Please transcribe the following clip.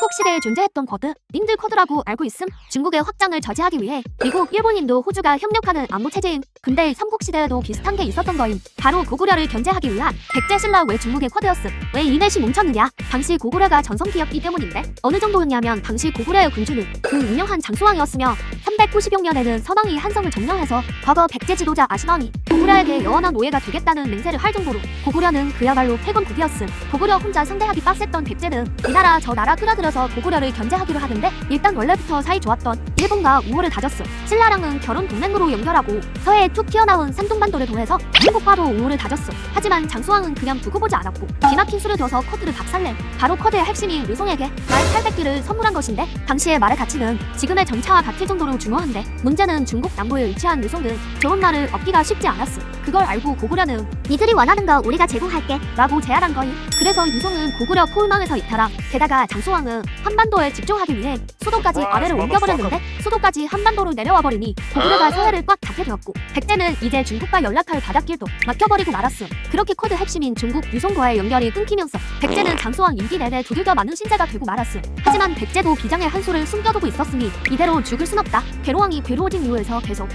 삼국 시대에 존재했던 코드, 님들 코드라고 알고 있음? 중국의 확장을 저지하기 위해 미국, 일본인도 호주가 협력하는 안보 체제임. 근데 삼국 시대에도 비슷한 게 있었던 거임. 바로 고구려를 견제하기 위한 백제신라 왜 중국의 코드였음. 왜 이넷이 뭉쳤느냐? 당시 고구려가 전성기였기 때문인데 어느 정도였냐면 당시 고구려의 군주는 그 유명한 장수왕이었으며 390년에는 선왕이 한성을 점령해서 과거 백제 지도자 아신왕이 고구려에게 영원한 노예가 되겠다는 맹세를 할 정도로 고구려는 그야말로 패권국이었음. 고구려 혼자 상대하기 빡셌던 백제는 이 나라 저 나라 끌어들여서 고구려를 견제하기로 하는데 일단 원래부터 사이 좋았던 일본과 우호를 다졌음. 신라랑은 결혼 동맹으로 연결하고 서해에 툭 튀어나온 산동반도를 통해서 중국과도 우호를 다졌음. 하지만 장수왕은 그냥 두고 보지 않았고 기막힌 수를 둬서 코드를 박살내. 바로 코드의 핵심인 류송에게 말 800개를 선물한 것인데 당시의 말의 가치는 지금의 정차와 같을 정도로 중 요한데 문제는 중국 남부에 위치한 류송은 좋은 말을 얻기가 쉽지 않았음. 그걸 알고 고구려는 니들이 원하는 거 우리가 제공할게 라고 제안한 거임. 그래서 유송은 고구려 포위망에서 이탈함. 게다가 장수왕은 한반도에 집중하기 위해 수도까지 와, 아래로. 옮겨버렸는데 수도까지 한반도로 내려와 버리니 고구려가 어? 서해를 꽉 닫게 되었고 백제는 이제 중국과 연락할 바닷길도 막혀버리고 말았음. 그렇게 코드 핵심인 중국 유송과의 연결이 끊기면서 백제는 장수왕 임기 내내 두들겨 맞는 신세가 되고 말았음. 하지만 백제도 비장의 한 수를 숨겨두고 있었으니 이대로 죽을 순 없다. 괴로왕이 괴로워진 이유에서 계속